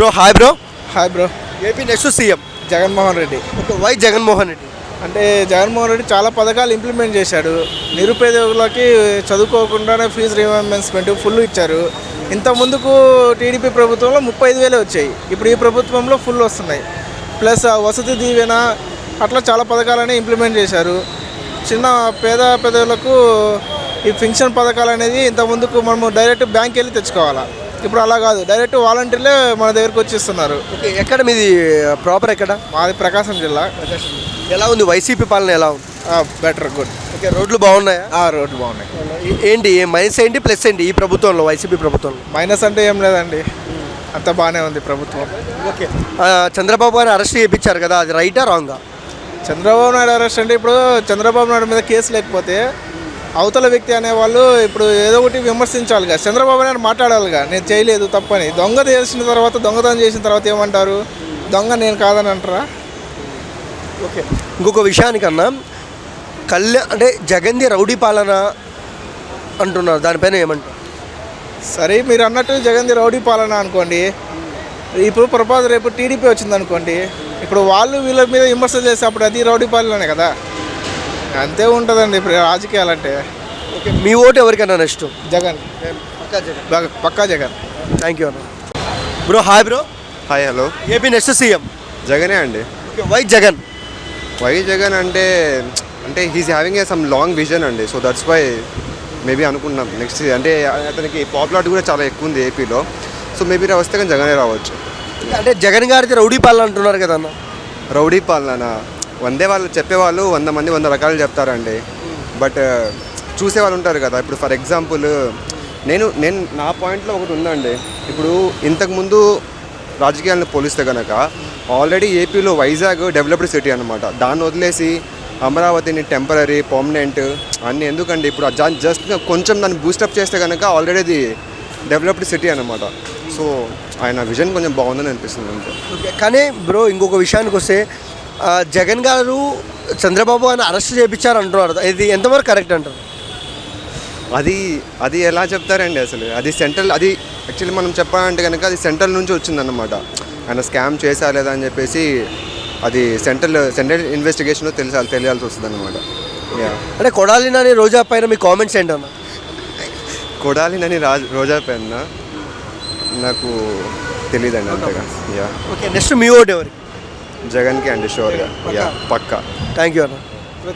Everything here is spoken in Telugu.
Bro hi bro hi bro AP next CM Jaganmohan Reddy. Okay why Jaganmohan Reddy? అంటే జగన్మోహన్ రెడ్డి చాలా పథకాలు ఇంప్లిమెంట్ చేశాడు. నిరుపేదకులకి చదువుకోకుండానే ఫీజు రీఎంబర్స్మెంట్ ఫుల్ ఇచ్చారు. ఇంత ముందుకు టీడీపీ ప్రభుత్వంలో ముప్పై ఐదు వేలే వచ్చాయి. ఇప్పుడు ఈ ప్రభుత్వంలో ఫుల్ వస్తున్నాయి. ప్లస్ వసతి దీవెన అట్లా చాలా పథకాలని ఇంప్లిమెంట్ చేశారు. చిన్న పేద పేదలకు ఈ ఫింక్షన్ పథకాలు అనేది ఇంత ముందుకు మనము డైరెక్ట్ బ్యాంక్ వెళ్ళి తెచ్చుకోవాలా? ఇప్పుడు అలా కాదు. డైరెక్ట్ వాలంటీర్లే మన దగ్గరకు వచ్చేస్తున్నారు. ఓకే ఎక్కడ మీది ప్రాపర్ ఎక్కడ? మాది ప్రకాశం జిల్లా. ఎలా ఉంది? వైసీపీ పాలన ఎలా ఉంది? బెటర్ గుడ్ ఓకే రోడ్లు బాగున్నాయా? ఆ రోడ్లు బాగున్నాయి. ఏ- ఏంటి మైనస్ ఏంటి ప్లస్ ఏంటి ఈ ప్రభుత్వంలో వైసీపీ ప్రభుత్వంలో? మైనస్ అంటే ఏం లేదండి. అంత బాగానే ఉంది ప్రభుత్వం. ఓకే చంద్రబాబు గారిని అరెస్ట్ చేయించారు కదా అది రైటా రాంగా? చంద్రబాబు నాయుడు అరెస్ట్ అంటే ఇప్పుడు చంద్రబాబు నాయుడు మీద కేసు లేకపోతే అవతల వ్యక్తి అనేవాళ్ళు ఇప్పుడు ఏదో ఒకటి విమర్శించాలిగా. చంద్రబాబు నాయుడు మాట్లాడాలిగా నేను చేయలేదు తప్పని. దొంగ చేసిన తర్వాత దొంగతనం చేసిన తర్వాత ఏమంటారు? దొంగ నేను కాదని అంటారా? ఓకే. ఇంకొక విషయానికన్నా కళ్యాణ్ అంటే జగన్ది రౌడీ పాలన అంటున్నారు. దానిపైన ఏమంటారు? సరే మీరు అన్నట్టు జగన్ది రౌడీ పాలన అనుకోండి. ఇప్పుడు ప్రపోజ్ రేపు టీడీపీ వచ్చింది అనుకోండి ఇప్పుడు వాళ్ళు వీళ్ళ మీద విమర్శలు చేస్తే అప్పుడు అది రౌడీ పాలనే కదా. అంతే ఉంటుందండి ఇప్పుడు రాజకీయాలంటే. ఓకే మీ ఓటు ఎవరికైనా నెక్స్ట్ జగన్. బాగా- పక్కా జగన్. థ్యాంక్ యూ అన్న. Bro hi bro. Hi hello. AP next CM. జగనే అండి. Okay why Jagan? Why Jagan అంటే అంటే he's having a some long vision అండి సో దట్స్ వై మేబీ అనుకున్నాం నెక్స్ట్ అంటే అతనికి పాపులారిటీ కూడా చాలా ఎక్కువ ఉంది ఏపీలో సో మేబీ వస్తే కానీ జగనే రావచ్చు. అంటే జగన్ గారిది రౌడీ పాలన అంటున్నారు కదా అన్న. రౌడీ పాలన వందే వాళ్ళు చెప్పేవాళ్ళు వంద మంది వంద రకాలు చెప్తారండి. బట్ చూసే వాళ్ళు ఉంటారు కదా. ఇప్పుడు ఫర్ ఎగ్జాంపుల్ నేను నేను నా పాయింట్లో ఒకటి ఉందండి. ఇప్పుడు ఇంతకుముందు రాజకీయాలను పోలిస్తే కనుక ఆల్రెడీ ఏపీలో వైజాగ్ డెవలప్డ్ సిటీ అనమాట దాన్ని వదిలేసి అమరావతిని టెంపరీ పర్మనెంట్ అన్నీ ఎందుకండి? ఇప్పుడు జస్ట్ కొంచెం దాన్ని బూస్టప్ చేస్తే కనుక ఆల్రెడీ అది డెవలప్డ్ సిటీ అనమాట సో ఆయన విజన్ కొంచెం బాగుందని అనిపిస్తుంది అంతే. ఓకే కానీ బ్రో ఇంకొక విషయానికి వస్తే జగన్ గారు చంద్రబాబు గారిని అరెస్ట్ చేయించారు అంటున్నారు ఇది ఎంతవరకు కరెక్ట్ అంటారు? అది అది ఎలా చెప్తారండి అసలు? అది సెంట్రల్ అది యాక్చువల్లీ మనం చెప్పాలంటే కనుక అది సెంట్రల్ నుంచి వచ్చిందన్నమాట. ఆయన స్కామ్ చేశా లేదా అని చెప్పేసి అది సెంట్రల్ సెంట్రల్ ఇన్వెస్టిగేషన్లో తెలిసాలి తెలియాల్సి వస్తుంది అనమాట యా అంటే కొడాలినని రోజా పైన మీ కామెంట్స్ ఏంటన్న? కొడాలినని రాజ్ రోజా పెన్న నాకు తెలియదండి అంతగా. యా ఓకే నెక్స్ట్ మీ ఓటు ఎవరికి? జగన్కి అండి షూర్గా యా పక్కా. థ్యాంక్ యూ అన్న.